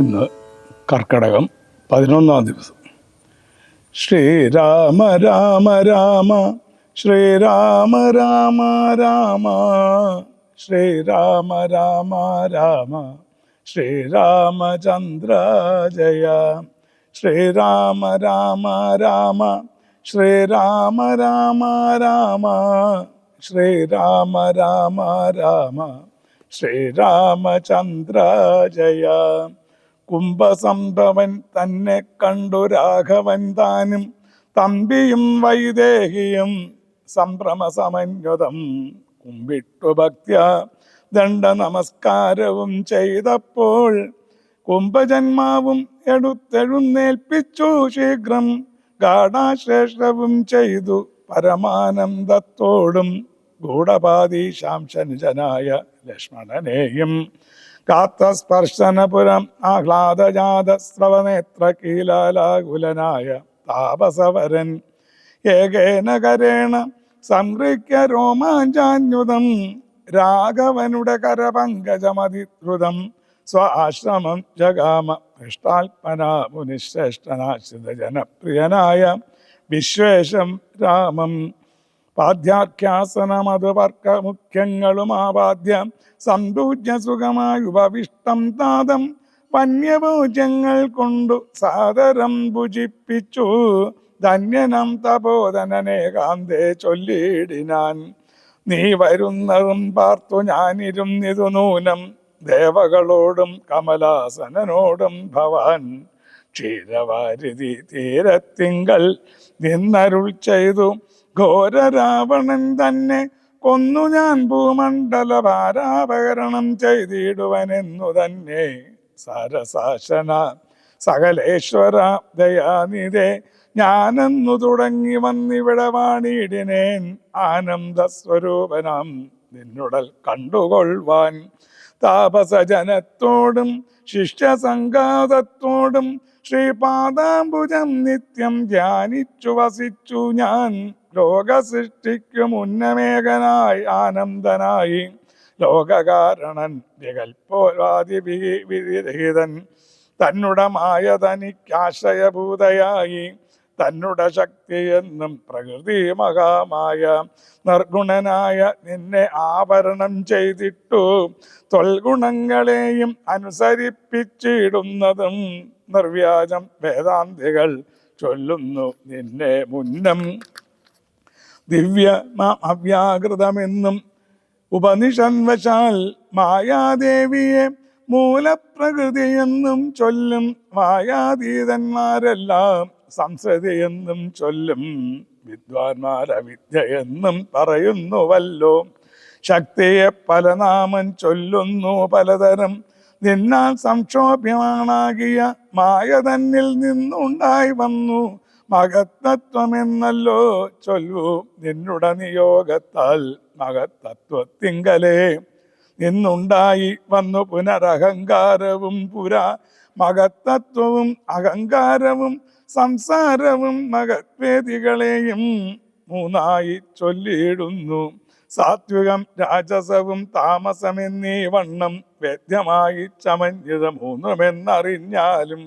ഇന്ന് കർക്കടകം പതിനൊന്നാം ദിവസം. ശ്രീരാമ രാമ രാമ ശ്രീരാമ രാമ രാമ ശ്രീരാമ രാമ രാമ ശ്രീരാമചന്ദ്ര ജയ ശ്രീരാമ രാമ രാമ ശ്രീരാമ രാമ രാമ ശ്രീരാമ രാമ രാമ ശ്രീരാമചന്ദ്ര ജയ. കുംഭസംഭവൻ തന്നെ കണ്ടു രാഘവൻ താനും തമ്പിയും വൈദേഹിയും സംഭ്രമസമന്യുതം കുമ്പിട്ടു ഭക്ത്യ ദണ്ഡ നമസ്കാരവും ചെയ്തപ്പോൾ കുംഭജന്മാവും എടുത്തെഴുന്നേൽപ്പിച്ചു ശീഘ്രം ഗാഠാശ്രേഷ്ഠവും ചെയ്തു പരമാനന്ദത്തോടും ഗൂഢപാതി ശാംശനുജനായ ലക്ഷ്മണനെയും കാത്ത സ്പർശനപുരം ആഹ്ലാദജാത സ്രവനേത്ര കീലാലാകുലനായ താപസവരൻ ഏകേന കരേണ സംഹൃക്യ രോമാഞ്ചാന്യുതം രാഘവനുടെ കരപങ്കജമതിദ്രുതം സ്വാശ്രമം ജഗാമ ഇഷ്ടാൽപന മുനിശ്രേഷ്ഠനാശ്രിത ജനപ്രിയനായ വിശ്വേഷം രാമം പാദ്യാഖ്യാസനമതുവർക്ക മുഖ്യങ്ങളും ആവാദ്യ സമ്പൂജ്യ സുഖമായി ഉപവിഷ്ടം താതം വന്യഭോജ്യങ്ങൾ കൊണ്ടു സാദരം ഭുജിപ്പിച്ചു. ധന്യനം തപോധനനേകാന്തേ ചൊല്ലിയിടിനാൻ. നീ വരുന്നതും പാർത്തു ഞാനിരുന്നിതു നൂനം. ദേവകളോടും കമലാസനോടും ഭവാൻ. ക്ഷീരവാരിധി തീരത്തിങ്കൽ നിന്നരുൾ ചെയ്തു ഘോരരാവണൻ തന്നെ കൊന്നു ഞാൻ ഭൂമണ്ഡല ഭാരാപകരണം ചെയ്തിടുവനെന്നു തന്നെ. സരസാശന സകലേശ്വര ദയാനിതേ ഞാനെന്നു തുടങ്ങി വന്നിവിടെ വാണിയിടിനേൻ ആനന്ദ സ്വരൂപനാം നിന്നുടൽ കണ്ടുകൊള്ളുവാൻ താപസജനത്തോടും ശിഷ്യസംഘാതത്തോടും ശ്രീപാദാംബുജം നിത്യം ധ്യാനിച്ചു വസിച്ചു ഞാൻ. ലോകസൃഷ്ടിക്കും ഉന്നമേകനായി ആനന്ദനായി. ലോകകാരണൻ വികൽപ്പോവാദി വിരഹിതൻ തന്നുടമായ തനിക്കാശ്രയഭൂതയായി തന്നുട ശക്തിയെന്നും പ്രകൃതി മഹാമായ. നിർഗുണനായ നിന്നെ ആവരണം ചെയ്തിട്ടു. തൊൽഗുണങ്ങളെയും അനുസരിപ്പിച്ചിടുന്നതും നിർവ്യാജം വേദാന്തികൾ ചൊല്ലുന്നു നിന്നെ മുന്നം. ദിവ്യ അവ്യാകൃതമെന്നും ഉപനിഷൻവശാൽ മായാദേവിയെ മൂലപ്രകൃതിയെന്നും ചൊല്ലും മായാതീതന്മാരെല്ലാം സംസ്കൃതിയെന്നും ചൊല്ലും വിദ്വാൻമാര വിദ്യയെന്നും പറയുന്നുവല്ലോ. ശക്തിയെ പല നാമം ചൊല്ലുന്നു പലതരം നിന്നാൽ സംക്ഷോഭ്യമാണാകിയ മായ തന്നിൽ നിന്നുണ്ടായി വന്നു മഹത്തത്വമെന്നല്ലോ ചൊല്ലു. നിന്നുട നിയോഗത്താൽ മഹത്തത്വത്തിങ്കലേ നിന്നുണ്ടായി വന്നു പുനരഹങ്കാരവും പുരാ മഹത്തത്വവും അഹങ്കാരവും സംസാരവും മഹത്വേദികളെയും മൂന്നായി ചൊല്ലിയിടുന്നു. സാത്വികം രാജസവും താമസമെന്നീ വണ്ണം വേദ്യമായി ചമഞ്ഞിത മൂന്നുമെന്നറിഞ്ഞാലും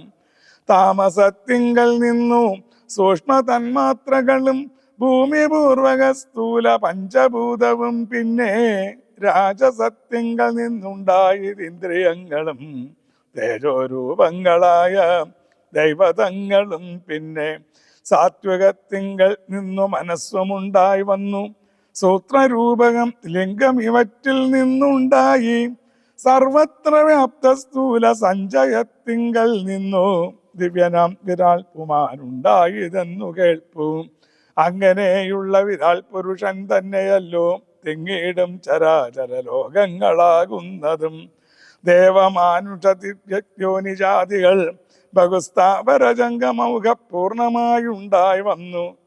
താമസത്തിങ്കൽ നിന്നു സൂക്ഷ്മ തന്മാത്രകളും ഭൂമിപൂർവക സ്ഥൂല പഞ്ചഭൂതവും പിന്നെ രാജസത്യങ്ങൾ നിന്നുണ്ടായി ഇന്ദ്രിയങ്ങളും തേജോരൂപങ്ങളായ ദൈവതങ്ങളും പിന്നെ സാത്വികത്തിങ്കൾ നിന്നു മനസ്സുമുണ്ടായി വന്നു. സൂത്രരൂപകം ലിംഗം ഇവറ്റിൽ നിന്നുണ്ടായി. സർവത്ര വ്യാപ്ത സ്ഥൂല സഞ്ചയത്തിങ്കൽ നിന്നു. ദിവ്യനാം ഉണ്ടായിതെന്നു കേൾപ്പു. അങ്ങനെയുള്ള വിരാൾ പുരുഷൻ തന്നെയല്ലോ. തിങ്ങീടും ചരാചര ലോകങ്ങളാകുന്നതും ദേവമാനുഷതിജാതികൾ ഉണ്ടായി വന്നു.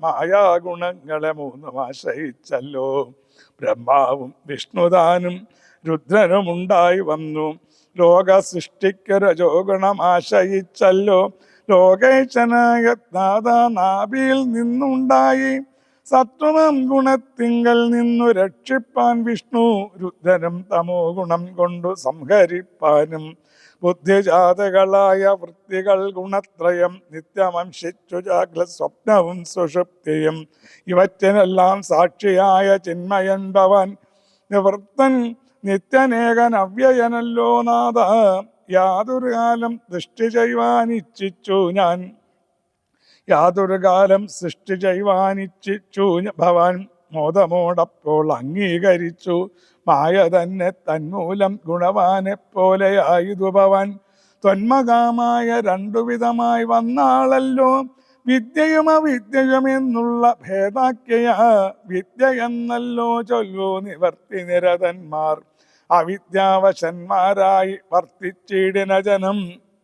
മായാഗുണങ്ങളെ മൂന്നും ആശ്രയിച്ചല്ലോ. ബ്രഹ്മാവും വിഷ്ണുദാനും രുദ്രനുമുണ്ടായി വന്നു. ലോക സൃഷ്ടിക്കൊരു രജോഗുണം ആശ്രയിച്ചല്ലോ. ലോകേശനായ നാഥ നാഭിയിൽ നിന്നുണ്ടായി. സത്വമം ഗുണത്തിങ്കൽ നിന്നു രക്ഷിപ്പാൻ വിഷ്ണു രുദ്രനും തമോ ഗുണം കൊണ്ടു സംഹരിപ്പാനും. ബുദ്ധിജാതകളായ വൃത്തികൾ ഗുണത്രയം നിത്യമംശിച്ചു ജാഗ്ര സ്വപ്നവും സുഷുപ്തിയും. ഇവറ്റിനെല്ലാം സാക്ഷിയായ ചിന്മയൻ ഭവൻ നിവൃത്തൻ നിത്യനേകൻ അവ്യയനല്ലോ നാഥ. യാതൊരു കാലം ദൃഷ്ടി ചെയ്യുവാനിച്ഛിച്ചു ഞാൻ. യാതൊരു കാലം സൃഷ്ടി ചെയ്യുവാനിച്ഛിച്ചു ഭവാൻ മോദമോടപ്പോൾ അംഗീകരിച്ചു. മായ തന്നെ തന്മൂലം ഗുണവാനെ പോലെയായുതു ഭവാൻ. ത്വന്മകാമായ രണ്ടുവിധമായി വന്നാളല്ലോ. വിദ്യയും അവിദ്യയും എന്നുള്ള ഭേദാഖ്യ വിദ്യ എന്നല്ലോ ചൊല്ലു നിവർത്തി നിരതന്മാർ. അവിദ്യാവശന്മാരായി വർത്തിച്ചിടിന ജനം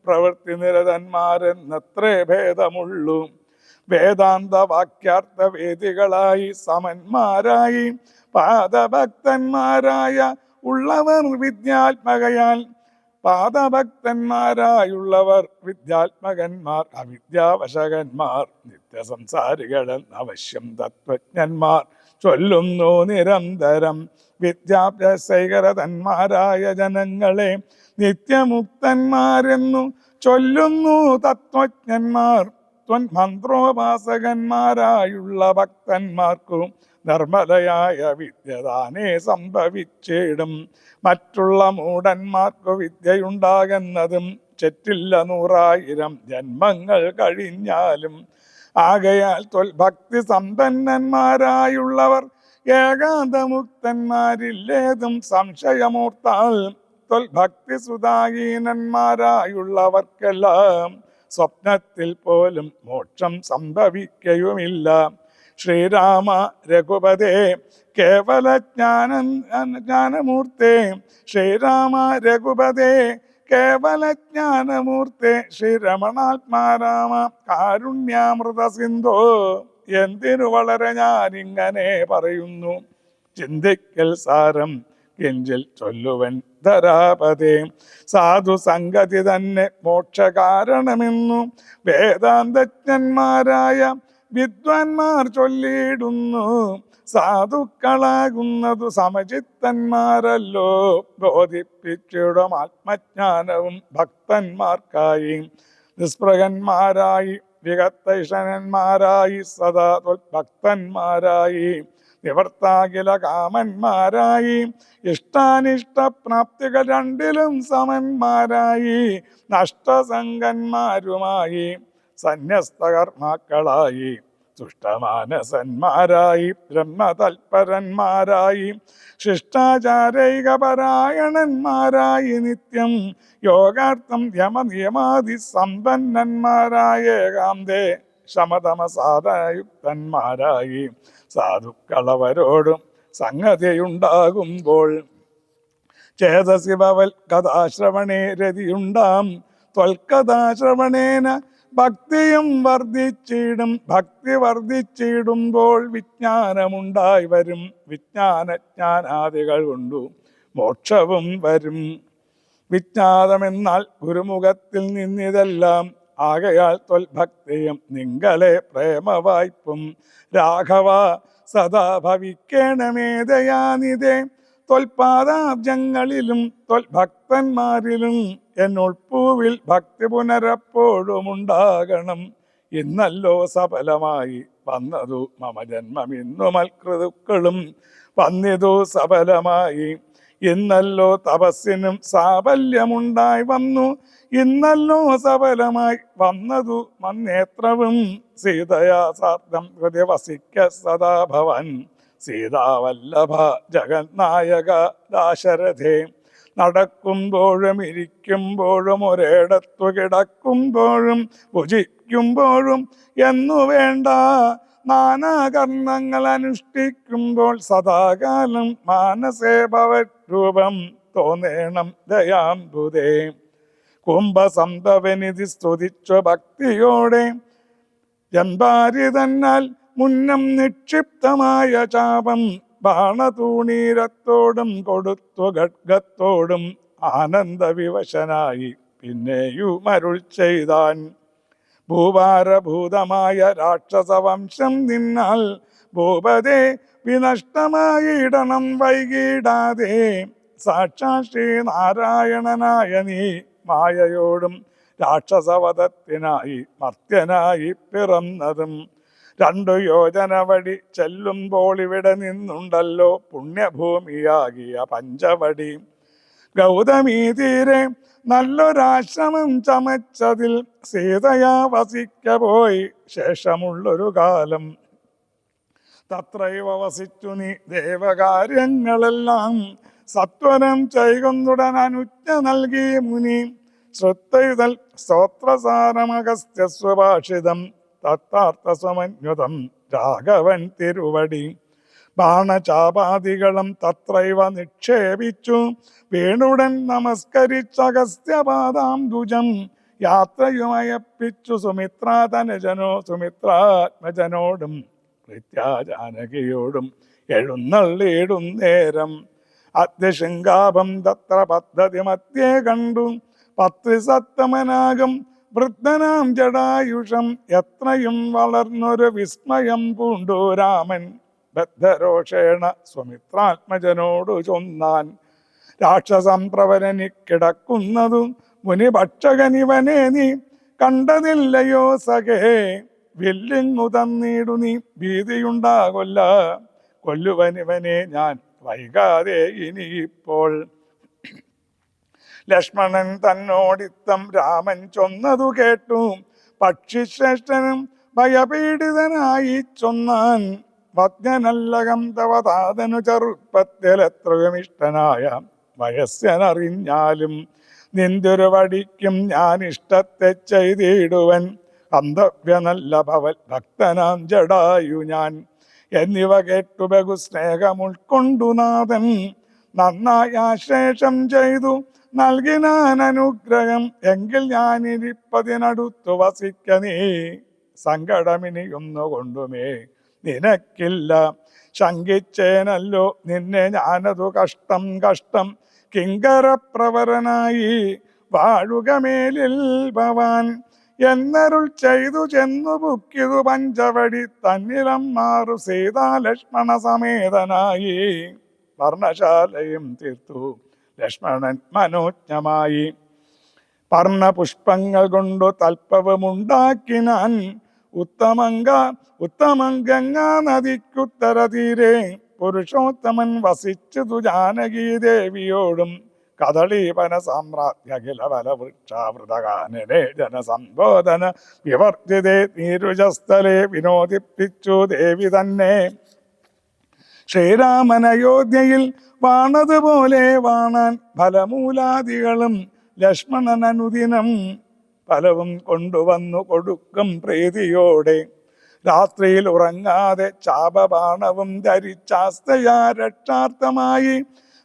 പ്രവൃത്തി നിരതന്മാരെന്നത്രേ ഭേദമുള്ളൂ. വേദാന്ത വാക്യാർത്ഥ വേദികളായി സമന്മാരായി പാദഭക്തന്മാരായ ഉള്ളവർ വിദ്യാത്മകയാൽ പാദഭക്തന്മാരായുള്ളവർ വിദ്യാത്മകന്മാർ അവിദ്യാവശകന്മാർ നിത്യസംസാരികളെന്ന് അവശ്യം തത്വജ്ഞന്മാർ. ചൊല്ലുന്നു നിരന്തരം വിദ്യാഭ്യാസൈകര തന്മാരായ ജനങ്ങളെ. നിത്യമുക്തന്മാരെന്നു ചൊല്ലുന്നു തത്വജ്ഞന്മാർ. ത്വൻ മന്ത്രോപാസകന്മാരായുള്ള ഭക്തന്മാർക്കും നിർമ്മലയായ വിദ്യ താനേ സംഭവിച്ചിടും. മറ്റുള്ള മൂടന്മാർക്കു വിദ്യയുണ്ടാകുന്നതും ചെറ്റില്ല നൂറായിരം ജന്മങ്ങൾ കഴിഞ്ഞാലും ആകയാൽ തൊൽഭക്തി സമ്പന്നന്മാരായുള്ളവർ ഏകാന്തമുക്തന്മാരില്ലേതും സംശയമൂർത്താൽ തൊൽഭക്തി സുതാഹീനന്മാരായുള്ളവർക്കെല്ലാം സ്വപ്നത്തിൽ പോലും മോക്ഷം സംഭവിക്കയുമില്ല. ശ്രീരാമ രഘുപതേ കേവല ജ്ഞാന ജ്ഞാനമൂർത്തേ ശ്രീരാമ രഘുപതേ കേവല ജ്ഞാനമൂർത്തേ ശ്രീരമണാത്മാരാമ കാരുണ്യാമൃത സിന്ധോ. എന്തിനു വളരെ ഞാനിങ്ങനെ പറയുന്നു? ചിന്തിക്കൽ സാരം എഞ്ചിൽ ചൊല്ലുവൻ ധരാപതേ. സാധു സംഗതി തന്നെ മോക്ഷകാരണമെന്നു വേദാന്തജ്ഞന്മാരായ വിദ്വാൻമാർ ചൊല്ലിയിടുന്നു. സാധുക്കളാകുന്നതു സമചിത്തന്മാരല്ലോ. ബോധിപ്പിച്ചിടും ആത്മജ്ഞാനവും ഭക്തന്മാർക്കായി. നിസ്പൃഹന്മാരായി വികത്തൈഷണന്മാരായി സദാ ഭക്തന്മാരായി നിവർത്താകില കാമന്മാരായി ഇഷ്ടാനിഷ്ട പ്രാപ്തികൾ രണ്ടിലും സമന്മാരായി നഷ്ടസംഗന്മാരുമായി സന്യസ്തകർമാക്കളായി. തുഷ്ടമാനസന്മാരായി ബ്രഹ്മതൽപരന്മാരായി ശിഷ്ടാചാരൈകപരായണന്മാരായി നിത്യം യോഗാർത്ഥം യമനിയമാതി സമ്പന്നന്മാരായ ഏകാന്തേ ശമതമസാധയുക്തന്മാരായി സാധുക്കളവരോടും സംഗതിയുണ്ടാകുമ്പോൾ ചേതസി ഭവൽ കഥാശ്രവണേ രതിയുണ്ടാം ത്വൽക്കഥാശ്രവണേന ഭക്തിയും വർദ്ധിച്ചിടും. ഭക്തി വർദ്ധിച്ചിടുമ്പോൾ വിജ്ഞാനമുണ്ടായി വരും. വിജ്ഞാനജ്ഞാനാദികൾ കൊണ്ടു മോക്ഷവും വരും. വിജ്ഞാതമെന്നാൽ ഗുരുമുഖത്തിൽ നിന്നിതെല്ലാം ആകയാൽ തൊൽഭക്തിയും നിങ്ങളെ പ്രേമവായ്പും. രാഘവ സദാ ഭവിക്കണമേ ദയാനിതേ തൊൽപാദാബ്ജങ്ങളിലും ത്വൽഭക്തന്മാരിലും എന്നുൾപ്പൂവിൽ ഭക്തി പുനരപ്പോഴും ഉണ്ടാകണം ഇന്നല്ലോ സഫലമായി വന്നതു മമ ജന്മം. ഇന്നു മൽകൃതുക്കളും വന്നിതു സഫലമായി. ഇന്നല്ലോ തപസ്സിനും സാഫല്യമുണ്ടായി വന്നു. ഇന്നല്ലോ സഫലമായി വന്നതു മന്നേത്രവും. സീതയാ സാർദ്ധം ഹൃദയ വസിക്ക സദാ ഭവൻ സീതാവല്ലഭ ജഗന്നായക ദാശരഥേ. നടക്കുമ്പോഴും ഇരിക്കുമ്പോഴും ഒരേടത്തു കിടക്കുമ്പോഴും ഭുജിക്കുമ്പോഴും എന്നു വേണ്ട. നാനാകർണങ്ങൾ അനുഷ്ഠിക്കുമ്പോൾ സദാകാലം മാനസേഭവ രൂപം തോന്നേണം ദയാംബുദേ. കുംഭസന്തവനിധി സ്തുതിച്ച ഭക്തിയോടെ ജന്മാരി തന്നാൽ മുന്നം നിക്ഷിപ്തമായ ചാപം ബാണതൂണീരത്തോടും കൊടുത്തു ഖഡ്ഗത്തോടും ആനന്ദവിവശനായി പിന്നെയും അരുൾ ചെയ്താൻ. ഭൂഭാരഭൂതമായ രാക്ഷസവംശം നിന്നാൽ ഭൂപതേ വിനഷ്ടമായിടണം വൈകിടാതെ. ശ്രീ നാരായണനായ നീ മായയോടും രാക്ഷസവധത്തിനായി മർത്യനായി പിറന്നതും രണ്ടു യോജന വഴി ചെല്ലുമ്പോൾ ഇവിടെ നിന്നുണ്ടല്ലോ പുണ്യഭൂമിയാകിയ പഞ്ചവടി. ഗൗതമീ തീരെ നല്ലൊരാശ്രമം ചമച്ചതിൽ സീതയാ വസിക്ക പോയി ശേഷമുള്ളൊരു കാലം. തത്രൈവ വസിച്ചു നീ ദേവകാര്യങ്ങളെല്ലാം സത്വരം ചെയ്കൊന്നുടൻ അനുജ്ഞ നൽകി മുനി. ശ്രദ്ധയുതൽ സ്തോത്രസാരമഗസ്ത്യ സ്വഭാഷിതം തത്താർത്ഥസമന്യുതം രാഘവൻ തിരുവടി. ബാണചാപാദികളും തത്രൈവ നിക്ഷേപിച്ചു. വേണുടൻ നമസ്കരിച്ചഗസ്ത്യപാദാം ദുജം യാത്രയുമയപ്പിച്ചു സുമിത്രാതനജനോ സുമിത്രാത്മജനോടും പ്രത്യാജാനകിയോടും എഴുന്നള്ളിയിടും നേരം. അത്യശൃംഗാപം തത്ര പദ്ധതി മധ്യേ കണ്ടു. പത്രിസത്തമനാകും വൃദ്ധനാം ജടായുഷം എത്രയും വളർന്നൊരു വിസ്മയം പൂണ്ടു രാമൻ. ബദ്ധരോഷേണ സ്വമിത്രാത്മജനോടു ചൊന്നാൻ. രാക്ഷസം പ്രവരനി കിടക്കുന്നതു മുനിഭക്ഷകനിവനെ നീ കണ്ടതില്ലയോ സഖേ? വില്ലിങ്ങു തന്നീടു നീ ഭീതിയുണ്ടാകൊല്ല. കൊല്ലുവനിവനെ ഞാൻ വൈകാതെ ഇനിയിപ്പോൾ ലക്ഷ്മണൻ തന്നോടിത്തം രാമൻ ചൊന്നതു കേട്ടു. പക്ഷിശ്രേഷ്ഠനും ഭയപീഡിതനായി ചൊന്നാൻ ഭജ്ഞനല്ലകം തവതാതനു ചെറുപ്പത്തിലെത്രയും ഇഷ്ടനായ വയസ്സനറിഞ്ഞാലും നിന്തൊരു വടിക്കും ഞാൻ ഇഷ്ടത്തെ ചെയ്തിടുവൻ. അന്തവ്യനല്ല ഭവൽ ഭക്തനാം ജടായു ഞാൻ. എന്നിവ കേട്ടു ബഹു സ്നേഹമുൾക്കൊണ്ടു നാഥൻ. നന്നായി ആശേഷം ചെയ്തു നൽകിനാൻ അനുഗ്രഹം എങ്കിൽ ഞാനിരിപ്പതിനടുത്തു വസിക്ക നീ. സങ്കടമിനിയൊന്നു കൊണ്ടുമേ നിനക്കില്ല. ശങ്കിച്ചേനല്ലോ നിന്നെ ഞാനതു കഷ്ടം കഷ്ടം കിങ്കരപ്രവരനായി വാഴുകമേലിൽ ഭവാൻ. എന്നരുൾ ചെയ്തു ചെന്നു ബുക്കിതു പഞ്ചവടി തന്നിലം മാറു സീതാലക്ഷ്മണ സമേതനായി. വർണശാലയും തീർത്തു. ലക്ഷ്മണൻ മനോജ്ഞമായി. പർണപുഷ്പങ്ങൾ കൊണ്ടു തൽപ്പവുമുണ്ടാക്കിനാൻ ഉത്തമങ്ക ഉത്തമംഗങ്ങാ നദിക്കുത്തര തീരെ. പുരുഷോത്തമൻ വസിച്ചതു ജാനകീ ദേവിയോടും കദളീപന സാമ്രാജ്യഖില വൃക്ഷാവൃതകാനെ ജനസംബോധന വിവർത്തിതേ നീരുജസ്ഥലെ വിനോദിപ്പിച്ചു ദേവി തന്നെ. ശ്രീരാമൻ അയോധ്യയിൽ വാണതുപോലെ വാണാൻ ഫലമൂലാദികളും ലക്ഷ്മണൻ അനുദിനം ഫലവും കൊണ്ടുവന്നു കൊടുക്കും പ്രീതിയോടെ. രാത്രിയിൽ ഉറങ്ങാതെ ചാപബാണവും ധരിച്ചാസ്തയാ രക്ഷാർത്ഥമായി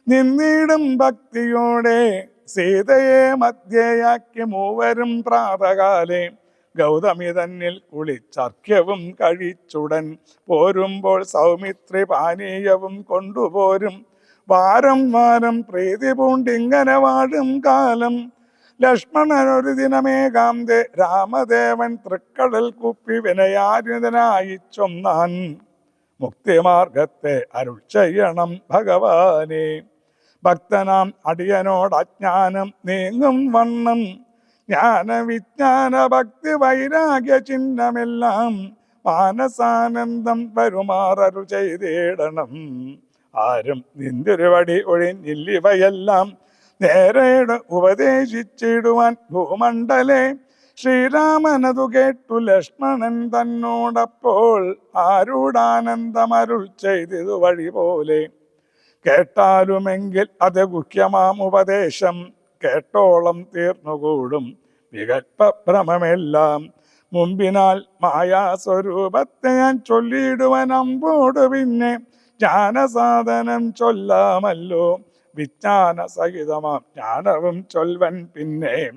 നിന്നിടും ഭക്തിയോടെ സീതയെ മധ്യയാക്കി മൂവരും പ്രാതകാലേ ഗൗതമി തന്നിൽ കുളിച്ചർക്യവും കഴിച്ചുടൻ പോരുമ്പോൾ സൗമിത്രി പാനീയവും കൊണ്ടുപോരും. വാരം വാരം പ്രീതി പൂണ്ടിങ്ങനെ വാഴും കാലം. ലക്ഷ്മണൻ ഒരു ദിനമേകാന്തെ രാമദേവൻ തൃക്കടൽ കുപ്പി വിനയാരിതനായി ചൊന്നാൻ. മുക്തിമാർഗത്തെ അരുൾ ചെയ്യണം ഭഗവാനെ. ഭക്തനാം അടിയനോട് അജ്ഞാനം നീങ്ങും വണ്ണം. ജ്ഞാന വിജ്ഞാന ഭക്തി വൈരാഗ്യ ചിഹ്നമെല്ലാം മാനസാനന്ദം വരുമാറരു ചെയ്തിടണം. ആരും നിന്തിരുവടി ഒഴിഞ്ഞില്ലിവയെല്ലാം നേരെ ഉപദേശിച്ചിടുവാൻ ഭൂമണ്ഡലേ. ശ്രീരാമനതു കേട്ടു ലക്ഷ്മണൻ തന്നോടപ്പോൾ ആരൂടാനന്ദമരുൾ ചെയ്തതു വഴി പോലെ. കേട്ടാലുമെങ്കിൽ അത് ഗുഹ്യമാം ഉപദേശം. കേട്ടോളം തീർന്നുകൂടും. വികൽപ്പഭ്രമമെല്ലാം മുമ്പിനാൽ മായാസ്വരൂപത്തെ ഞാൻ ചൊല്ലിയിടുവൻ അമ്പോട് പിന്നെ ജ്ഞാനസാധനം ചൊല്ലാമല്ലോ. വിജ്ഞാന സഹിതമാം ജ്ഞാനവും ചൊൽവൻ പിന്നെ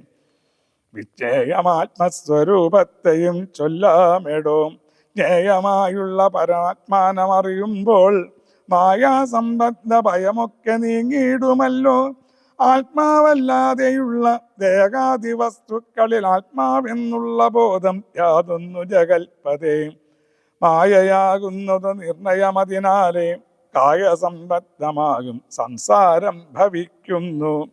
വിജ്ഞേയമാത്മസ്വരൂപത്തെയും ചൊല്ലാമെടോ. ജ്ഞേയമായുള്ള പരമാത്മാനമറിയുമ്പോൾ മായാസംബന്ധ ഭയമൊക്കെ നീങ്ങിയിടുമല്ലോ. ആത്മാവല്ലാതെയുള്ള ദേഹാദി വസ്തുക്കളിൽ ആത്മാവെന്നുള്ള ബോധം യാതൊന്നു ജഗൽപതേ. മായയാകുന്നത് നിർണയമതിനാലേ കായസമ്പദ്ധമാകും സംസാരം ഭവിക്കുന്നു.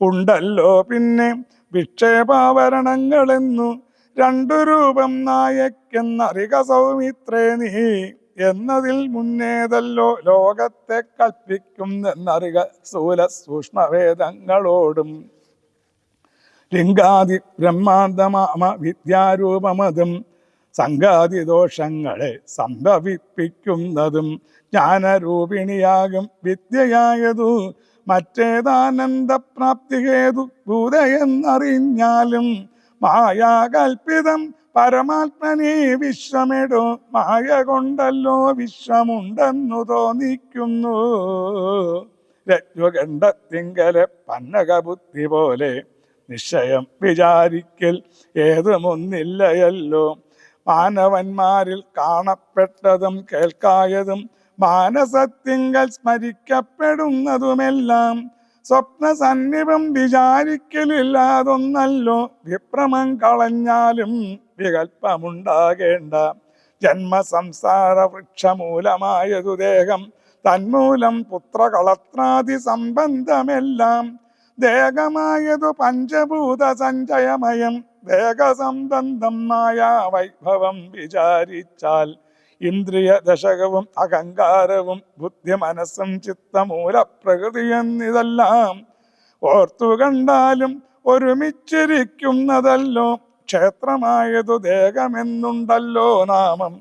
ഉണ്ടല്ലോ പിന്നെ വിക്ഷേപാവരണങ്ങളെന്നു രണ്ടു രൂപം നായക്കെന്നറിക സൗമിത്രേ നീ. എന്നതിൽ മുന്നേതല്ലോ ലോകത്തെ കൽപ്പിക്കും എന്നറിക സ്ഥൂല സൂക്ഷ്മവേദങ്ങളോടും. ലിംഗാതി ബ്രഹ്മാന്തമാമ വിദ്യാരൂപമതും സംഘാതി ദോഷങ്ങളെ സംഭവിപ്പിക്കുന്നതും ജ്ഞാനരൂപിണിയാകും വിദ്യയായതു. മറ്റേതാനന്ദപ്രാപ്തി ഹേതു ഭൂതയെന്നറിഞ്ഞാലും മായാകൽപ്പിതം പരമാത്മനെ വിശ്വമിടോ മായ കൊണ്ടല്ലോ വിശ്വമുണ്ടെന്നു തോന്നിക്കുന്നു. രജ്വകണ്ഠത്തിങ്കലെ പന്നകബുദ്ധി പോലെ നിശ്ചയം വിചാരിക്കൽ ഏതുമൊന്നില്ലയല്ലോ. മാനവന്മാരിൽ കാണപ്പെട്ടതും കേൾക്കായതും മാനസത്തിങ്കൽ സ്മരിക്കപ്പെടുന്നതുമെല്ലാം സ്വപ്ന സന്നിപം വിചാരിക്കലില്ലാതൊന്നല്ലോ. വിപ്രമം കളഞ്ഞാലും വികൽപ്പമുണ്ടാകേണ്ട. ജന്മസംസാര വൃക്ഷമൂലമായതു ദേഹം. തന്മൂലം പുത്രകളത്രാദി സംബന്ധമെല്ലാം. ദേഹമായതു പഞ്ചഭൂത സഞ്ചയമയം. ദേഹസംബന്ധമായ വൈഭവം വിചാരിച്ചാൽ ഇന്ദ്രിയ ദശകവും അഹങ്കാരവും ബുദ്ധി മനസ്സും ചിത്തമൂല പ്രകൃതി എന്നിതെല്ലാം ഓർത്തു കണ്ടാലും ഒരുമിച്ചിരിക്കുന്നതല്ലോ. ക്ഷേത്രമായതു ദേഹമെന്നുണ്ടല്ലോ നാമം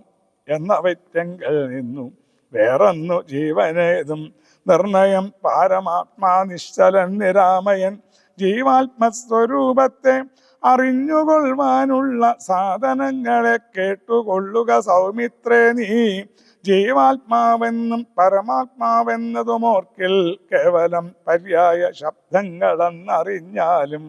എന്ന എന്നവറ്റെങ്കിൽ നിന്നു. വേറൊന്നു ജീവനേതും നിർണയം പാരമാത്മാ നിശ്ചലൻ നിരാമയൻ ജീവാത്മസ്വരൂപത്തെ അറിഞ്ഞുകൊള്ളുവാനുള്ള സാധനങ്ങളെ കേട്ടുകൊള്ളുക സൗമിത്രേ നീ. ജീവാത്മാവെന്നും പരമാത്മാവെന്നതുമോർക്കിൽ കേവലം പര്യായ ശബ്ദങ്ങളെന്നറിഞ്ഞാലും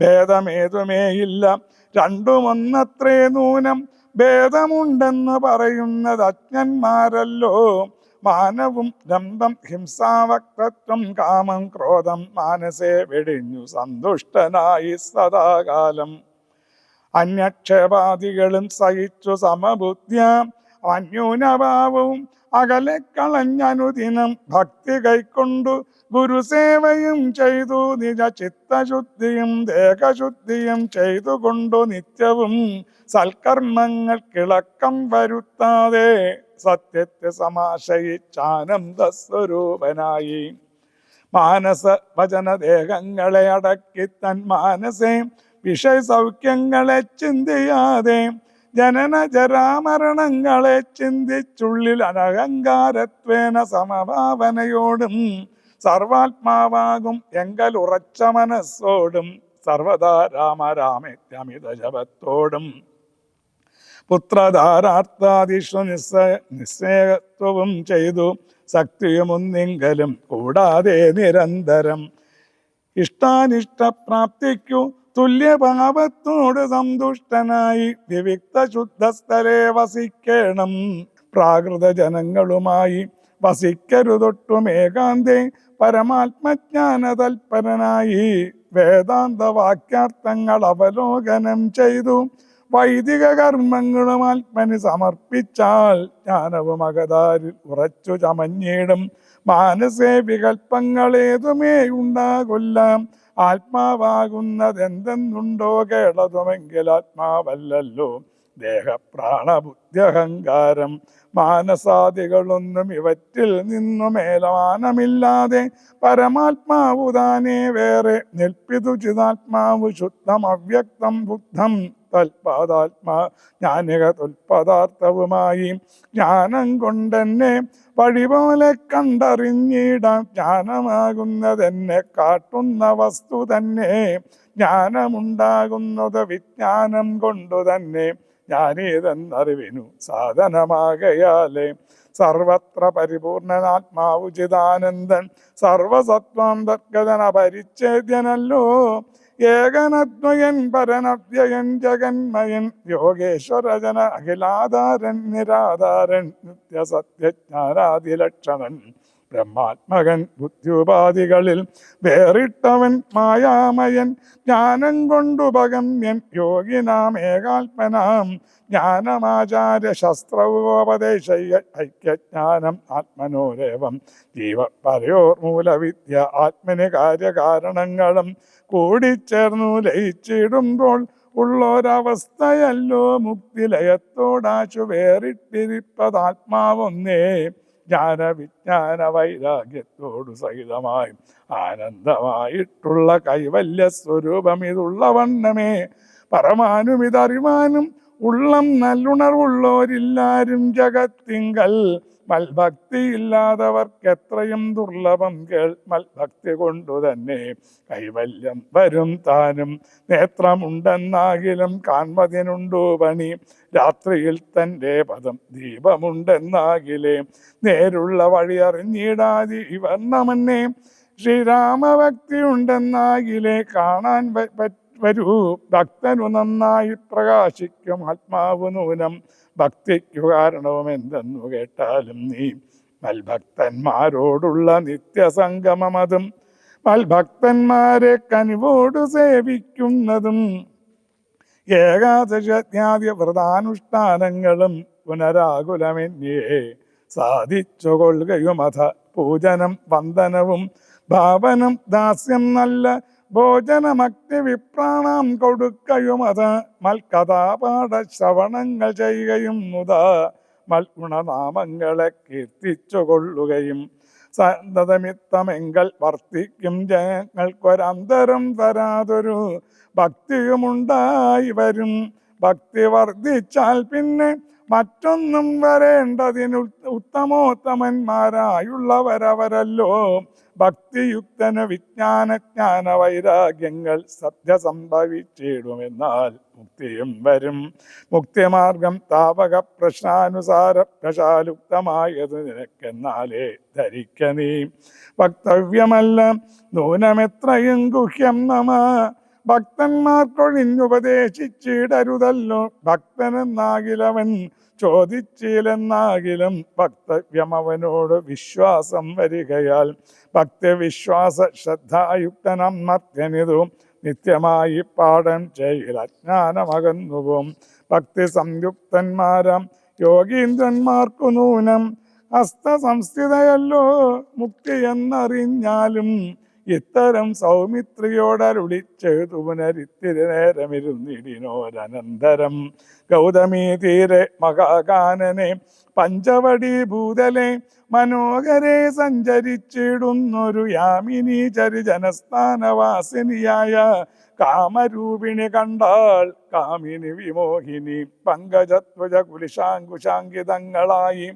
ഭേദമേതുമേയില്ല രണ്ടുമൊന്നത്രേ നൂനം. ഭേദമുണ്ടെന്ന് പറയുന്നത് അജ്ഞന്മാരല്ലോ. മാനവും ദമ്പം ഹിംസാവക്തത്വം കാമം ക്രോധം മാനസേ വെടിഞ്ഞു സന്തുഷ്ടനായി സദാകാലം. അന്യക്ഷേപാദികളും സഹിച്ചു സമബുദ്ധ്യ. അന്യൂനഭാവവും അകലെ കളഞ്ഞനുദിനം ഭക്തി കൈക്കൊണ്ടു ഗുരുസേവയും ചെയ്തു. നിജ ചിത്തശുദ്ധിയും ദേഹശുദ്ധിയും ചെയ്തുകൊണ്ടു നിത്യവും സൽക്കർമ്മങ്ങൾ കിളക്കം വരുത്താതെ സത്യത്തെ സമാശയിച്ചാനന്ദ സ്വരൂപനായി. മാനസ വചന ദേഹങ്ങളെ അടക്കി തൻ മാനസേ വിഷയ സൗഖ്യങ്ങളെ ചിന്തിയാതെ ജനന ജരാമരണങ്ങളെ ചിന്തിച്ചുള്ളിൽ അനഹങ്കാരത്വേന സമഭാവനയോടും സർവാത്മാവാകും എങ്കൽ ഉറച്ച മനസ്സോടും സർവദാ രാമ രാമേത്യമിത ജപത്തോടും പുത്രധാരാർത്ഥാദിഷു നിസ്സ നിസ്സേഹത്വവും ചെയ്തു ശക്തിയുമൊന്നിങ്കലും കൂടാതെ നിരന്തരം ഇഷ്ടാനിഷ്ടപ്രാപ്തിക്കു തുല്യഭാവത്തോട് സന്തുഷ്ടനായി വിവിക്ത ശുദ്ധസ്ഥലെ വസിക്കണം. പ്രാകൃത ജനങ്ങളുമായി വസിക്കരുതൊട്ടും ഏകാന്തേ പരമാത്മജ്ഞാന തൽപരനായി വേദാന്ത വാക്യാർത്ഥങ്ങൾ അവലോകനം ചെയ്തു. വൈദിക കർമ്മങ്ങളും ആത്മന് സമർപ്പിച്ചാൽ ജ്ഞാനവും അകതാരിൽ ഉറച്ചു ചമഞ്ഞിടും. മാനസേ വികൽപ്പങ്ങളേതുമേ ഉണ്ടാകൊല്ല ആത്മാവാകുന്നതെന്തെന്നുണ്ടോ കേളതുമെങ്കിൽ ആത്മാവല്ലല്ലോ. ദേഹപ്രാണബുദ്ധ്യഹങ്കാരം മാനസാദികളൊന്നും ഇവറ്റിൽ നിന്നു മേലമാനമില്ലാതെ പരമാത്മാവു താനേ വേറെ നിൽപ്പിതു ചിതാത്മാവ് ശുദ്ധം അവ്യക്തം ബുദ്ധം തൽപാദാത്മാ ജ്ഞാനിക തുൽപദാർത്ഥവുമായി ജ്ഞാനം കൊണ്ടെന്നെ വഴി പോലെ കണ്ടറിഞ്ഞിടാം ജ്ഞാനമാകുന്നതെന്നെ കാട്ടുന്ന വസ്തു തന്നെ. ജ്ഞാനമുണ്ടാകുന്നത് വിജ്ഞാനം കൊണ്ടു തന്നെ. ജ്ഞാനീതെന്നറിവിനു സാധനമാകയാലേ. സർവത്ര പരിപൂർണനാത്മാവുചിതാനന്ദൻ സർവസത്വാന്തർഗതന പരിച്ഛേദ്യനല്ലോ ഏകനദ്വയൻ പരനവ്യയൻ ജഗന്മയൻ യോഗേശ്വരജന അഖിലാധാരൻ നിരാധാരൻ നിത്യസത്യജ്ഞാനാദിലക്ഷണൻ ബ്രഹ്മാത്മകൻ ബുദ്ധ്യുപാധികളിൽ വേറിട്ടവൻ മായാമയൻ ജ്ഞാനം കൊണ്ടുപഗമ്യൻ യോഗിനാം ഏകാത്മനാം ജ്ഞാനമാചാര്യ ശസ്ത്രവോപദേശ ഐക്യജ്ഞാനം ആത്മനോരേവം ജീവ പരയോർ മൂലവിദ്യ ആത്മന് കാര്യകാരണങ്ങളും കൂടിച്ചേർന്നു ലയിച്ചിടുമ്പോൾ ഉള്ളൊരവസ്ഥയല്ലോ മുക്തിലയത്തോടാശു വേറിട്ടിരിപ്പതാത്മാവൊന്നേ. ജ്ഞാന വിജ്ഞാന വൈരാഗ്യത്തോടു സഹിതമായി ആനന്ദമായിട്ടുള്ള കൈവല്യ സ്വരൂപം ഇതുള്ള വണ്ണമേ. പരമാനുമിതറിവാനും ഉള്ളം നല്ലുണർവുള്ളോരില്ലാരും ജഗത്തിങ്കൽ മൽഭക്തി ഇല്ലാതവർക്ക് എത്രയും ദുർലഭം കേൾ മൽഭക്തി കൊണ്ടു തന്നെ കൈവല്യം വരും താനും. നേത്രമുണ്ടെന്നാകിലും കാൺമതിനുണ്ടു പണി. രാത്രിയിൽ തന്റെ പദം ദീപമുണ്ടെന്നാകിലേ. നേരുള്ള വഴി അറിഞ്ഞിടാതി ഇവർ നമന്നെ. ശ്രീരാമഭക്തി ഉണ്ടെന്നാകിലേ കാണാൻ വരൂ. ഭക്തനു നന്നായി പ്രകാശിക്കും ആത്മാവ് നൂനം ഭക്തിക്കു കാരണവും എന്തെന്നു കേട്ടാലും നീ മൽഭക്തന്മാരോടുള്ള നിത്യസംഗമമതും മൽഭക്തന്മാരെ കനിവോട് സേവിക്കുന്നതും ഏകാദശജ്ഞാതി വ്രതാനുഷ്ഠാനങ്ങളും പുനരാകുലമെന്യേ സാധിച്ചു അഥ പൂജനം വന്ദനവും ഭാവനം ദാസ്യം നല്ല ഭോജനമക്തി വിപ്രാണാം കൊടുക്കയും അത് മൽക്കഥാപാഠ ശ്രവണങ്ങൾ ചെയ്യുകയും മുത മൽഗുണനാമങ്ങളെ കീർത്തിച്ചു കൊള്ളുകയും സന്തതമിത്തമെങ്കൽ വർത്തിക്കും ജനങ്ങൾക്കൊരന്തരം തരാതൊരു ഭക്തിയുമുണ്ടായി വരും. ഭക്തി വർദ്ധിച്ചാൽ പിന്നെ മറ്റൊന്നും വരേണ്ടതിന് ഉത്തമോത്തമന്മാരായുള്ളവരവരല്ലോ. ഭക്തിയുക്തന് വിജ്ഞാന ജ്ഞാന വൈരാഗ്യങ്ങൾ സത്യ സംഭവിച്ചിടുമെന്നാൽ മുക്തിയും വരും. മുക്തിമാർഗം താപക പ്രശ്നാനുസാര പ്രശാലുക്തമായത് നിനക്കെന്നാലേ ധരിക്കനീ വക്തവ്യമല്ല നൂനമെത്രയും ഗുഹ്യം നമ ഭക്തന്മാർക്കൊഴിഞ്ഞുപദേശിച്ചിടരുതല്ലോ. ഭക്തനെന്നാകിലവൻ ചോദിച്ചില്ലെന്നാകിലും ഭക്തവ്യമവനോട് വിശ്വാസം വരികയാൽ ഭക്തവിശ്വാസ ശ്രദ്ധായുക്തനം മർത്യനിതും നിത്യമായി പാഠം ചെയ്യൽ അജ്ഞാനമകന്നുപോം ഭക്തി സംയുക്തന്മാരാം യോഗീന്ദ്രന്മാർക്കു നൂനം. ഹസ്തസംസ്ഥിതയല്ലോ. മുക്തി എന്നറിഞ്ഞാലും ഇത്തരം സൗമിത്രിയോടരുളി ചെയ്തു പുനരിത്തിരി നേരമിരുന്നിടിനോരനന്തരം ഗൗതമീ തീരെ മഹാകാനനെ പഞ്ചവടി ഭൂതലെ മനോഹരെ സഞ്ചരിച്ചിടുന്നൊരു യാമിനി ചരിജനസ്ഥാനവാസിനിയായ കാമരൂപിണി കണ്ടാൾ കാമിനി വിമോഹിനി പങ്കജത്വജ കുലിശാങ്കുശാങ്കിതങ്ങളായി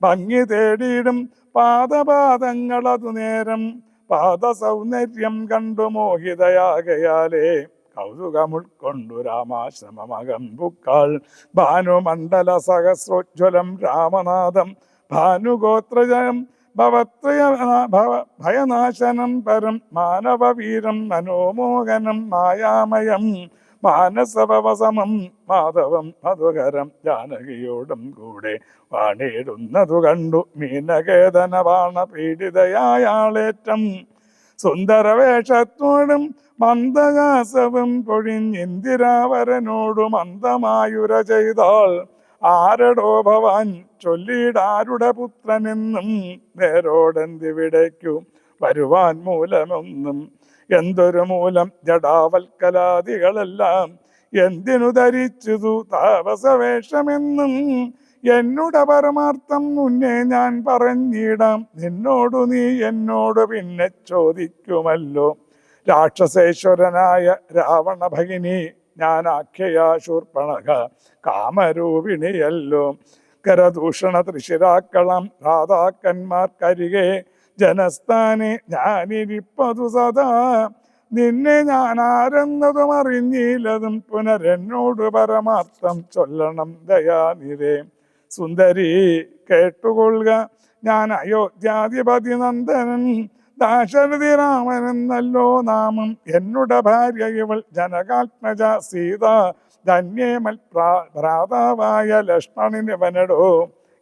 ഭംഗി തേടിയിടും പാദപാദങ്ങളതു നേരം പാദസൗന്ദര്യം കണ്ടു മോഹിതയാകയാലേ. കൗതുകമുൾക്കൊണ്ടു രാമാശ്രമമകം ബുക്കാൾ ഭാനുമണ്ഡല സഹസ്രോജ്വലം രാമനാഥം. ഭാനുഗോത്രജയം ഭവത്രയ ഭവ ഭയനാശനം പരം മാനവവീരം മനോമോഹനം മായാമയം. മാനസഭവസമം മാധവം മധുകരം ജാനകിയോടും കൂടെ വാണിടുന്നതു കണ്ടു. മീനകേതന വാണ പീഡിതയായാളേറ്റം സുന്ദരവേഷത്തോടും മന്ദഹാസവും പൊഴിഞ്ഞിന്ദിരാവരനോടു മന്ദമായുര ചെയ്താൾ. ആരടോ ഭവാൻ ചൊല്ലിയിടാരുടെ പുത്രനെന്നും നേരോടെന്തിവിടേക്കു? വരുവാൻ മൂലമൊന്നും എന്തൊരു മൂലം ജടാവൽക്കലാദികളെല്ലാം എന്തിനു ധരിച്ചു താപസവേഷമെന്നും എന്നുടെ പരമാർത്ഥം മുന്നേ ഞാൻ പറഞ്ഞിടാം. നിന്നോടു നീ എന്നോട് പിന്നെ ചോദിക്കുമല്ലോ. രാക്ഷസേശ്വരനായ രാവണ ഭഗിനി ഞാൻ ആഖ്യയാശൂർപ്പണക കാമരൂപിണിയല്ലോ. കരദൂഷണ തൃശിരാക്കളം രാധാക്കന്മാർക്കരികെ ജനസ്ഥാനെ ഞാനിരിപ്പതു സദാ. നിന്നെ ഞാൻ ആരെന്നതും അറിഞ്ഞില്ലതും പുനരെന്നോട് പരമാർത്ഥം ചൊല്ലണം ദയാനിരേ സുന്ദരി കേട്ടുകൊള്ളുക. ഞാൻ അയോധ്യാധിപതി നന്ദനൻ. ദാശരഥി രാമൻ എന്നല്ലോ നാമം. എന്നുടെ ഭാര്യ ഇവൾ ജനകാത്മജ സീത. ധന്യേമൽ ഭ്രാതാവായ ലക്ഷ്മണിനിവനടോ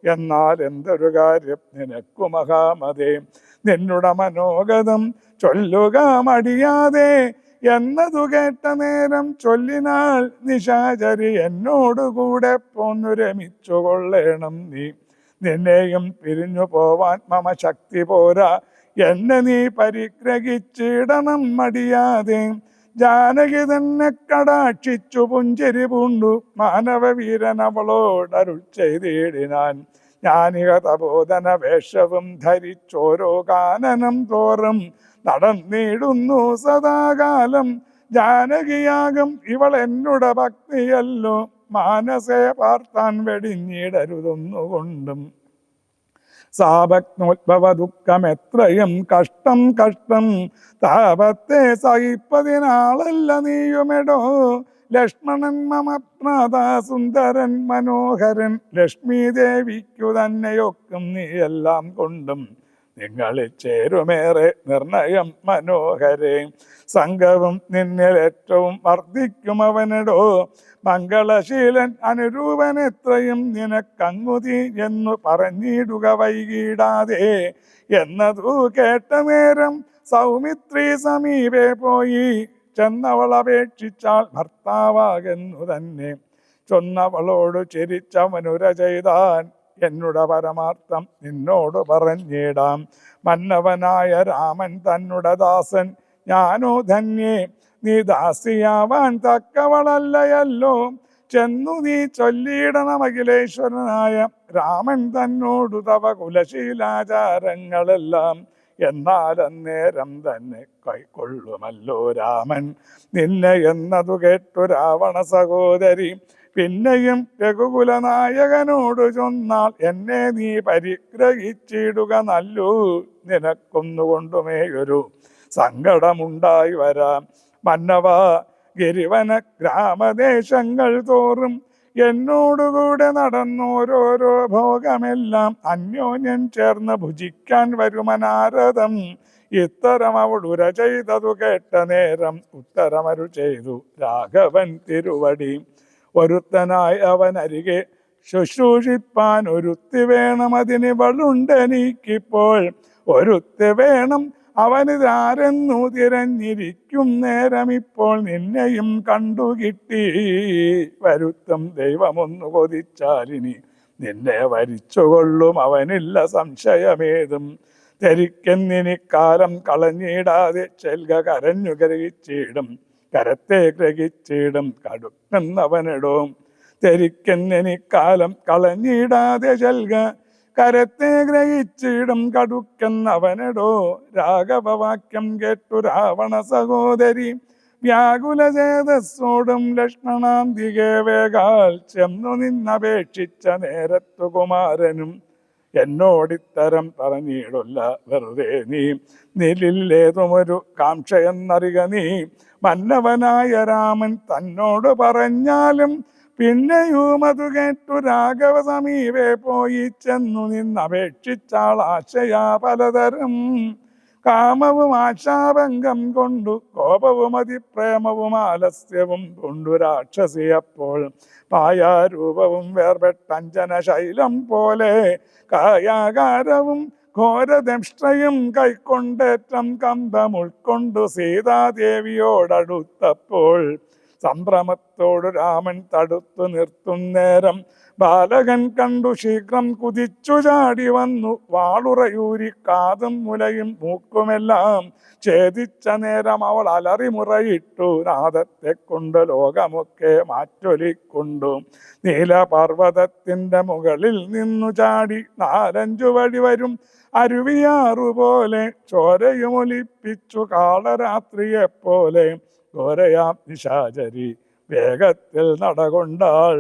എന്നാൽ എന്തൊരു കാര്യം നിനക്കു മഹാമതേ. നിന്നുടെ മനോഗതം ചൊല്ലുക മടിയാതെ എന്നതു കേട്ട നേരം ചൊല്ലിനാൾ നിശാചരി എന്നോടുകൂടെ പോന്നു രമിച്ചു കൊള്ളേണം നീ. നിന്നെയും പിരിഞ്ഞു പോവാൻ മമ ശക്തി പോരാ. എന്നെ നീ പരിഗ്രഹിച്ചിടണം മടിയാതെ. ജാനകി തന്നെ കടാക്ഷിച്ചു പുഞ്ചരി പൂണ്ടു. മാനവവീരൻ അവളോടരുൾ ചെയ്തിടിനാൻ. ജ്ഞാനിക തബോധന വേഷവും ധരിച്ചോരോ കാനനം തോറും നടന്നിടുന്നു സദാകാലം. ജാനകിയാകും ഇവൾ എന്നുട ഭക്തിയല്ലോ. മാനസേ പാർത്താൻ വെടിഞ്ഞിടരുതൊന്നുകൊണ്ടും. സാഭക്നോത്ഭവ ദുഃഖം എത്രയും കഷ്ടം കഷ്ടം. താപത്തെ സഹിപ്പതിനാളല്ല നീയുമെടോ. ലക്ഷ്മണൻ മമപ്രാത സുന്ദരൻ മനോഹരൻ ലക്ഷ്മി ദേവിക്കു തന്നെയൊക്കും എല്ലാം കൊണ്ടും. നിങ്ങളിൽ ചേരുമേറെ നിർണയം മനോഹരേ. സംഘവും നിന്നിൽ ഏറ്റവും വർദ്ധിക്കും അവനിടോ. മംഗളശീലൻ അനുരൂപൻ എത്രയും നിനക്കങ്ങുതി എന്നു പറഞ്ഞിടുക വൈകിടാതെ. എന്നതു കേട്ട നേരം സൗമിത്രി സമീപേ പോയി. ചെന്നവൾ അപേക്ഷിച്ചാൽ ഭർത്താവാകുന്നു തന്നെ ചൊന്നവളോട് ചിരിച്ചവനുര ചെയ്താൻ എന്നുടെ പരമാർത്ഥം നിന്നോട് പറഞ്ഞിടാം. മന്നവനായ രാമൻ തന്നുട ദാസൻ ഞാനോ ധന്യേ നീ ദാസിയാവാൻ തക്കവളല്ലയല്ലോ. ചെന്നു നീ ചൊല്ലിയിടണം അഖിലേശ്വരനായ രാമൻ തന്നോടു തവ കുലശീലാചാരങ്ങളെല്ലാം എന്നാൽ അന്നേരം തന്നെ കൈക്കൊള്ളുമല്ലോ രാമൻ. നിന്നെ എന്നതു കേട്ടു രാവണ സഹോദരി. പിന്നെയും രഘുകുലനായകനോട് ചൊന്നാൽ എന്നെ നീ പരിഗ്രഹിച്ചിടുക നല്ലു. നിനക്കൊന്നുകൊണ്ടുമേയൊരു സങ്കടമുണ്ടായി വരാം. മന്നവ ഗിരിവന ഗ്രാമദേശങ്ങൾ തോറും എന്നോടുകൂടെ നടന്നോരോരോ ഭോഗമെല്ലാം അന്യോന്യം ചേർന്ന് ഭുജിക്കാൻ വരുമനാരദം ഇത്തരം അവൾ ഉര ചെയ്തതു കേട്ട നേരം ഉത്തരമരു ചെയ്തു രാഘവൻ തിരുവടി. ഒരുത്തനായി അവൻ അരികെ ശുശ്രൂഷിപ്പാൻ ഒരുത്തി വേണം. അതിനിവളുണ്ടെനിക്കിപ്പോൾ ഒരുത്തി വേണം അവനിതാരെന്നു തിരഞ്ഞിരിക്കും നേരം ഇപ്പോൾ നിന്നെയും കണ്ടു കിട്ടി. വരുത്തം ദൈവമൊന്നു കൊതിച്ചാലിനി നിന്നെ വരിച്ചുകൊള്ളും അവനില്ല സംശയമേതും. ധരിക്കെന്നിനിക്കാലം കളഞ്ഞിടാതെ ചെൽക കരഞ്ഞു ഗ്രഹിച്ചിടും കരത്തെ ഗ്രഹിച്ചിടും കടുക്കുന്നവനിടും ധരിക്കെന്നിനിക്കാലം കളഞ്ഞിടാതെ ചെൽക കരത്തെ ഗ്രഹിച്ചിടും കടുക്കെന്നവനടോ രാഘവവാക്യം കേട്ടു രാവണ സഹോദരി. വ്യാകുല ചേതസ്സോടും ലക്ഷ്മണാന്തികെ വേഗാൽ ചെന്നു നിന്നപേക്ഷിച്ച നേരത്തു കുമാരനും എന്നോടിത്തരം പറഞ്ഞിടുള്ള വെറുതെ നീ. നിലില്ലേതുമൊരു കാംക്ഷയെന്നറിക നീ. മന്നവനായ രാമൻ തന്നോട് പറഞ്ഞാലും പിന്നെയും അത് കേട്ടു രാഘവ സമീപേ പോയി ചെന്നു നിന്നപേക്ഷിച്ചാൾ ആശയാ പലതരം. കാമവും ആശാഭംഗം കൊണ്ടു കോപവും അതിപ്രേമവും ആലസ്യവും കൊണ്ടു രാക്ഷസിയപ്പോൾ പായാരൂപവും വേർപെട്ടഞ്ജന ശൈലം പോലെ കായാകാരവും ഘോരദംഷ്ടയും കൈക്കൊണ്ടേറ്റം കന്തം ഉൾക്കൊണ്ടു സീതാദേവിയോടടുത്തപ്പോൾ സംഭ്രമത്തോടു രാമൻ തടുത്തു നിർത്തും നേരം. ബാലകൻ കണ്ടു ശീഘ്രം കുതിച്ചു ചാടി വന്നു. വാളുറയൂരി കാതും മുലയും മൂക്കുമെല്ലാം ഛേദിച്ച നേരം അവൾ അലറിമുറയിട്ടു നാദത്തെ കൊണ്ട് ലോകമൊക്കെ മാറ്റൊലിക്കൊണ്ടു. നീലപർവതത്തിന്റെ മുകളിൽ നിന്നു ചാടി നാലഞ്ചു വഴി വരും അരുവിയാറുപോലെ ചോരയുമൊലിപ്പിച്ചു കാളരാത്രിയെപ്പോലെ. ഘോരയാം നിശാചരി വേഗത്തിൽ നടകൊണ്ടാൾ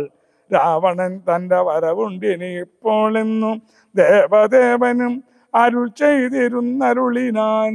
രാവണൻ തന്റെ വരവുണ്ടിനി ഇപ്പോൾ എന്നും ദേവദേവനും അരുൾ ചെയ്തിരുന്നരുളിനാൻ.